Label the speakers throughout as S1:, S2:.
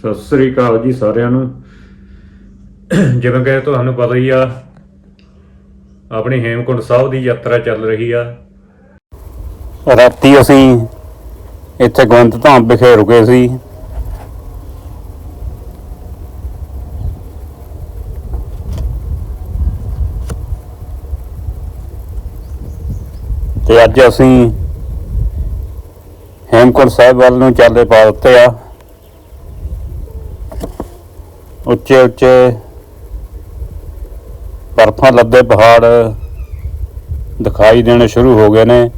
S1: ਸਤਿ ਸ੍ਰੀ ਅਕਾਲ ਜੀ ਸਾਰਿਆਂ ਨੂੰ। ਜਿਵੇਂ ਕਿ ਤੁਹਾਨੂੰ ਪਤਾ ਹੀ ਆ, ਆਪਣੀ ਹੇਮਕੁੰਟ ਸਾਹਿਬ ਦੀ ਯਾਤਰਾ ਚੱਲ ਰਹੀ ਆ। ਰਾਤੀ ਅਸੀਂ ਇੱਥੇ ਗਵੰਤ ਧਾਮ ਵਿਖੇ ਰੁਕੇ ਸੀ। ਤੇ ਅੱਜ ਅਸੀਂ ਹੇਮਕੁੰਟ ਸਾਹਿਬ ਵੱਲ ਨੂੰ ਚੱਲੇ ਪਾ ਦਿੱਤੇ ਆ। ਉੱਚੇ ਉੱਚੇ ਬਰਫਾਂ ਲੱਦੇ ਪਹਾੜ ਦਿਖਾਈ ਦੇਣੇ ਸ਼ੁਰੂ ਹੋ ਗਏ ਨੇ।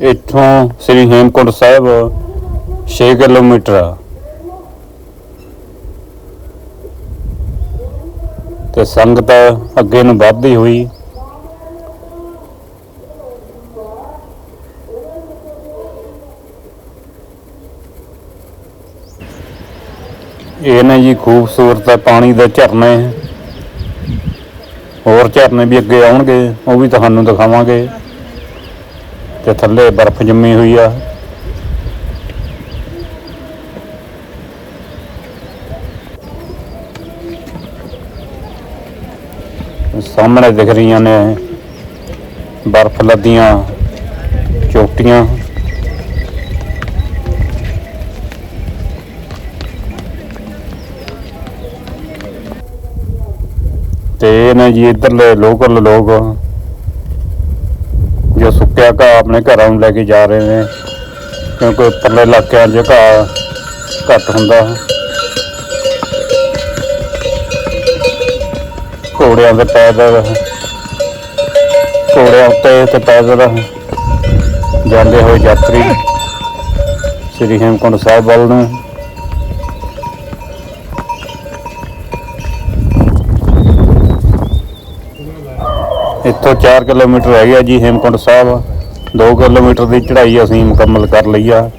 S1: ਇੱਥੋਂ ਸ੍ਰੀ ਹੇਮਕੁੰਟ ਸਾਹਿਬ 6 ਕਿਲੋਮੀਟਰ ਆ। ਤੇ ਸੰਗਤ ਅੱਗੇ ਨੂੰ ਵੱਧਦੀ ਹੋਈ। ਇਹ ਨੇ ਜੀ ਖੂਬਸੂਰਤ ਪਾਣੀ ਦੇ ਝਰਨੇ। ਹੋਰ ਝਰਨੇ ਵੀ ਅੱਗੇ ਆਉਣਗੇ, ਉਹ ਵੀ ਤੁਹਾਨੂੰ ਦਿਖਾਵਾਂਗੇ। ਤੇ ਥੱਲੇ ਬਰਫ਼ ਜੰਮੀ ਹੋਈ ਆ। ਸਾਹਮਣੇ ਦਿਖ ਰਹੀਆਂ ਨੇ ਬਰਫ਼ ਲੱਦੀਆਂ ਚੋਟੀਆਂ। ਤੇ ਇਹ ਨੇ ਜੀ ਇੱਧਰਲੇ ਲੋਕਲ ਲੋਕ ਜੋ ਸੁੱਕਿਆ ਘਾਹ ਆਪਣੇ ਘਰਾਂ ਨੂੰ ਲੈ ਕੇ ਜਾ ਰਹੇ ਨੇ, ਕਿਉਂਕਿ ਉੱਪਰਲੇ ਇਲਾਕਿਆਂ 'ਚ ਘਾਹ ਘੱਟ ਹੁੰਦਾ। ਘੋੜਿਆਂ ਦੇ ਪੈਦਲ, ਘੋੜਿਆਂ ਉੱਤੇ ਤੇ ਪੈਦਲ ਜਾਂਦੇ ਹੋਏ ਯਾਤਰੀ ਸ੍ਰੀ ਹੇਮਕੁੰਟ ਸਾਹਿਬ ਵੱਲ ਨੂੰ ਤੋਂ 4 ਕਿਲੋਮੀਟਰ ਰਹਿ ਗਿਆ ਜੀ, ਹੇਮਕੁੰਟ ਸਾਹਿਬ। 2 ਕਿਲੋਮੀਟਰ ਦੀ ਚੜ੍ਹਾਈ ਅਸੀਂ ਮੁਕੰਮਲ ਕਰ ਲਈ ਆ।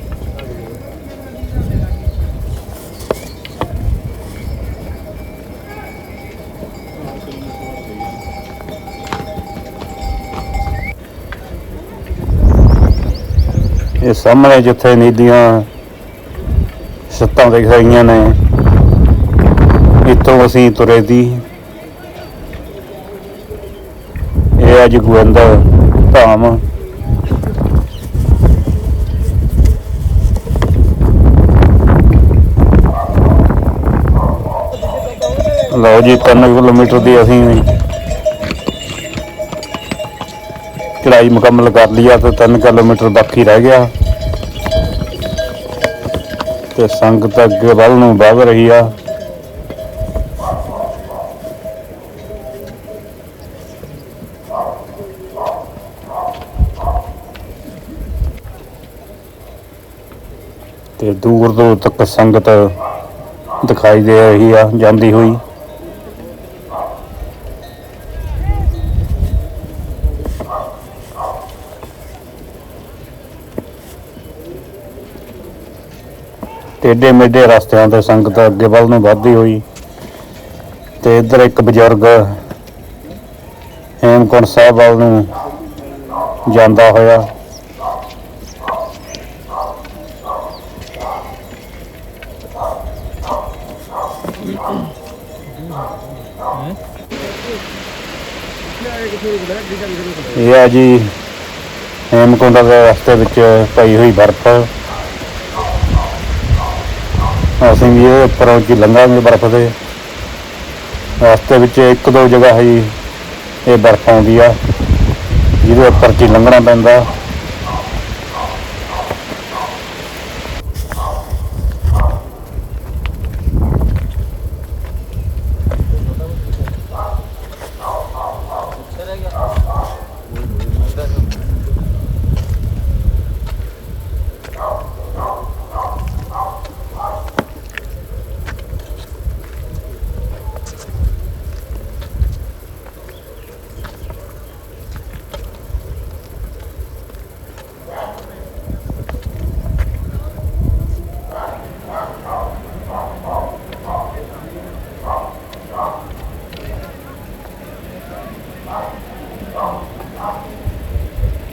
S1: ਇਹ ਸਾਹਮਣੇ ਜਿੱਥੇ ਨੀਲੀਆਂ ਛੱਤਾਂ ਦਿਖ ਰਹੀਆਂ ਨੇ, ਇੱਥੋਂ ਅਸੀਂ ਤੁਰੇ ਦੀ ਇਹ ਅੱਜ ਗੋਬਿੰਦ ਧਾਮ। ਲਓ ਜੀ 3 ਕਿਲੋਮੀਟਰ ਦੀ ਅਸੀਂ ਚੜਾਈ ਮੁਕੰਮਲ ਕਰ ਲਿਆ ਤੇ 3 ਕਿਲੋਮੀਟਰ ਬਾਕੀ ਰਹਿ ਗਿਆ। ਤੇ ਸੰਗਤ ਅੱਗੇ ਵੱਲ ਨੂੰ ਵਧ ਰਹੀ ਆ। ਤੇ ਦੂਰ ਦੂਰ ਤੱਕ ਸੰਗਤ ਦਿਖਾਈ ਦੇ ਰਹੀ ਆ, ਜਾਂਦੀ ਹੋਈ। ਟੇਡੇ ਮੇਡੇ ਰਸਤਿਆਂ ਤੇ ਸੰਗਤ ਅੱਗੇ ਵੱਲ ਨੂੰ ਵੱਧਦੀ ਹੋਈ। ਤੇ ਇੱਧਰ ਇੱਕ ਬਜ਼ੁਰਗ ਹੇਮਕੁੰਟ ਸਾਹਿਬ ਵੱਲ ਨੂੰ ਜਾਂਦਾ ਹੋਇਆ। ਇਹ ਆ ਜੀ ਹੇਮਕੁੰਟ ਦੇ ਰਸਤੇ ਵਿੱਚ ਪਈ ਹੋਈ ਬਰਫ਼। ਅਸੀਂ ਵੀ ਇਹ ਉੱਪਰੋਂ ਜੀ ਲੰਘਾਂਗੇ ਬਰਫ਼ ਦੇ ਰਸਤੇ ਵਿੱਚ ਇੱਕ ਦੋ ਜਗ੍ਹਾ ਹੈ ਜੀ ਇਹ ਬਰਫ਼ ਆਉਂਦੀ ਆ, ਜਿਹਦੇ ਉੱਪਰ ਜੀ ਲੰਘਣਾ ਪੈਂਦਾ।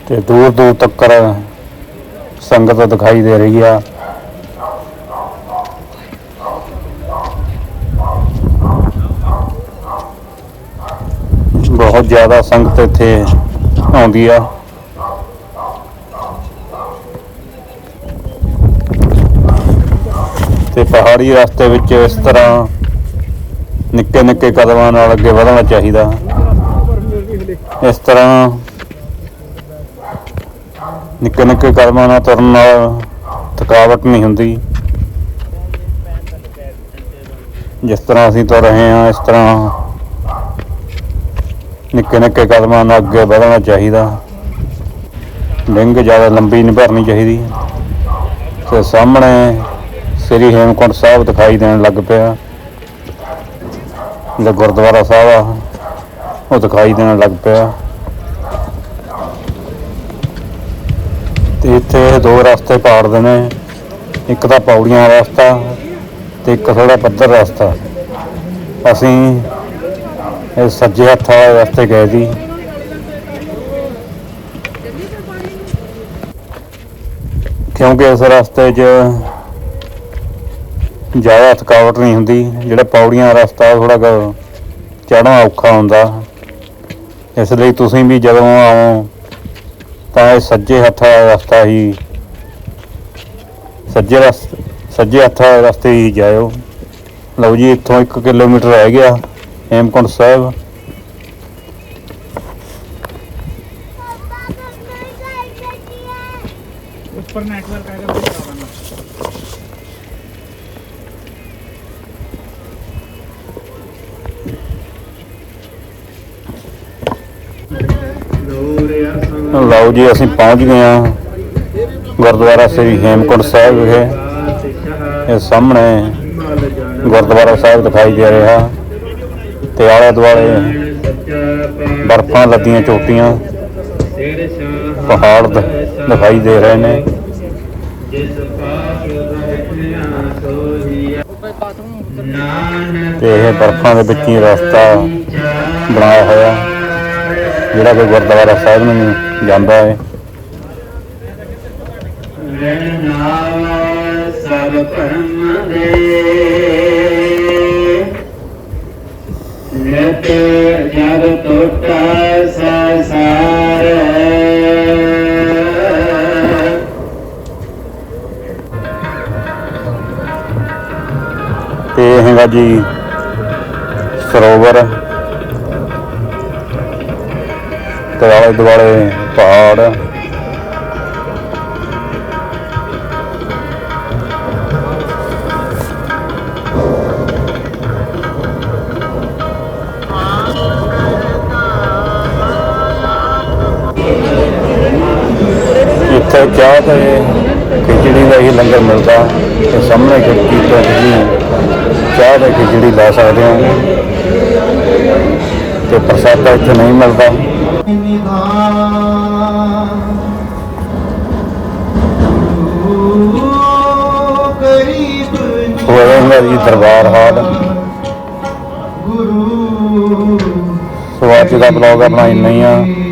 S1: ਤੇ ਦੂਰ ਦੂਰ ਤੱਕ ਸੰਗਤ ਦਿਖਾਈ ਦੇ ਰਹੀ ਆ। ਬਹੁਤ ਜ਼ਿਆਦਾ ਸੰਗਤ ਇੱਥੇ ਆਉਂਦੀ ਆ। ਤੇ ਪਹਾੜੀ ਰਸਤੇ ਵਿੱਚ ਇਸ ਤਰ੍ਹਾਂ ਨਿੱਕੇ ਨਿੱਕੇ ਕਦਮਾਂ ਨਾਲ ਅੱਗੇ ਵਧਣਾ ਚਾਹੀਦਾ। ਇਸ ਤਰ੍ਹਾਂ ਨਿੱਕੇ ਨਿੱਕੇ ਕਦਮਾਂ ਨਾਲ ਤੁਰਨ ਨਾਲ ਥਕਾਵਟ ਨਹੀਂ ਹੁੰਦੀ। ਜਿਸ ਤਰ੍ਹਾਂ ਅਸੀਂ ਤੁਰ ਰਹੇ ਹਾਂ, ਇਸ ਤਰ੍ਹਾਂ ਨਿੱਕੇ ਨਿੱਕੇ ਕਦਮਾਂ ਨਾਲ ਅੱਗੇ ਵਧਣਾ ਚਾਹੀਦਾ। ਲਿੰਗ ਜ਼ਿਆਦਾ ਲੰਬੀ ਨਹੀਂ ਭਰਨੀ ਚਾਹੀਦੀ। ਤੇ ਸਾਹਮਣੇ ਸ੍ਰੀ ਹੇਮਕੁੰਟ ਸਾਹਿਬ ਦਿਖਾਈ ਦੇਣ ਲੱਗ ਪਿਆ। ਜਿਹੜਾ ਗੁਰਦੁਆਰਾ ਸਾਹਿਬ ਆ, ਉਹ ਦਿਖਾਈ ਦੇਣ ਲੱਗ ਪਿਆ। ਤੇ ਇੱਥੇ ਦੋ ਰਸਤੇ ਪਾੜਦੇ ਨੇ ਇੱਕ ਤਾਂ ਪੌੜੀਆਂ ਦਾ ਰਸਤਾ ਤੇ ਇੱਕ ਥੋੜਾ ਪੱਧਰ ਰਸਤਾ। ਅਸੀਂ ਇਹ ਸੱਜੇ ਹੱਥ ਵਾਲੇ ਰਸਤੇ ਗਏ ਸੀ। ਕਿਉਂਕਿ ਇਸ ਰਸਤੇ 'ਚ ਜ਼ਿਆਦਾ ਥਕਾਵਟ ਨਹੀਂ ਹੁੰਦੀ। ਜਿਹੜਾ ਪੌੜੀਆਂ ਦਾ ਰਸਤਾ ਥੋੜਾ ਚੜ੍ਹਨਾ ਔਖਾ ਹੁੰਦਾ। ਇਸ ਲਈ ਤੁਸੀਂ ਵੀ ਜਦੋਂ ਆਓ ਹੈ ਸੱਜੇ ਹੱਥ ਰਸਤਾ ਹੀ ਸੱਜੇ ਰਸਤੇ ਸੱਜੇ ਹੱਥ ਰਸਤੇ ਹੀ ਜਾਇਓ ਲਓ ਜੀ ਇੱਥੋਂ 1 ਕਿਲੋਮੀਟਰ ਰਹਿ ਗਿਆ ਹੇਮਕੁੰਟ ਸਾਹਿਬ
S2: ਉੱਪਰ ਨੈਟਵਰਕ
S1: ਲਓ ਜੀ, ਅਸੀਂ ਪਹੁੰਚ ਗਏ ਹਾਂ ਗੁਰਦੁਆਰਾ ਸ੍ਰੀ ਹੇਮਕੁੰਟ ਸਾਹਿਬ ਵਿਖੇ। ਇਹ ਸਾਹਮਣੇ ਗੁਰਦੁਆਰਾ ਸਾਹਿਬ ਦਿਖਾਈ ਦੇ ਰਿਹਾ। ਤੇ ਆਲੇ ਦੁਆਲੇ ਬਰਫਾਂ ਲੱਦੀਆਂ ਚੋਟੀਆਂ, ਪਹਾੜ ਦਿਖਾਈ ਦੇ ਰਹੇ ਨੇ। ਤੇ ਇਹ ਬਰਫਾਂ ਦੇ ਵਿੱਚ ਹੀ ਰਸਤਾ ਬਣਾਇਆ ਹੋਇਆ, ਜਿਹੜਾ ਕਿ ਗੁਰਦੁਆਰਾ ਸਾਹਿਬ ਨੂੰ ਜਾਂਦਾ ਹੈ।
S3: ਸਭ ਭਰਮ ਦੇ ਨਿਤ ਜਗ ਟੋਟਾ ਸੰਸਾਰ
S1: ਤੇ ਇਹ ਹੈਗਾ ਜੀ ਸਰੋਵਰ। ਤੇ ਆਲੇ ਦੁਆਲੇ ਪਹਾੜ ਇੱਥੇ ਚਾਹ ਤੇ ਖਿਚੜੀ ਦਾ ਹੀ ਲੰਗਰ ਮਿਲਦਾ। ਤੇ ਸਾਹਮਣੇ ਖਿੜਕੀ ਤੋਂ ਤੁਸੀਂ ਚਾਹ ਤੇ ਖਿਚੜੀ ਲੈ ਸਕਦੇ ਹੋ। ਤੇ ਪ੍ਰਸਾਦਾ ਇੱਥੇ ਨਹੀਂ ਮਿਲਦਾ। ਜੀ ਦਰਬਾਰ ਹਾਲ। ਸੋ ਅੱਜ ਦਾ ਬਲੌਗ ਆਪਣਾ ਇੰਨਾ ਹੀ ਆ।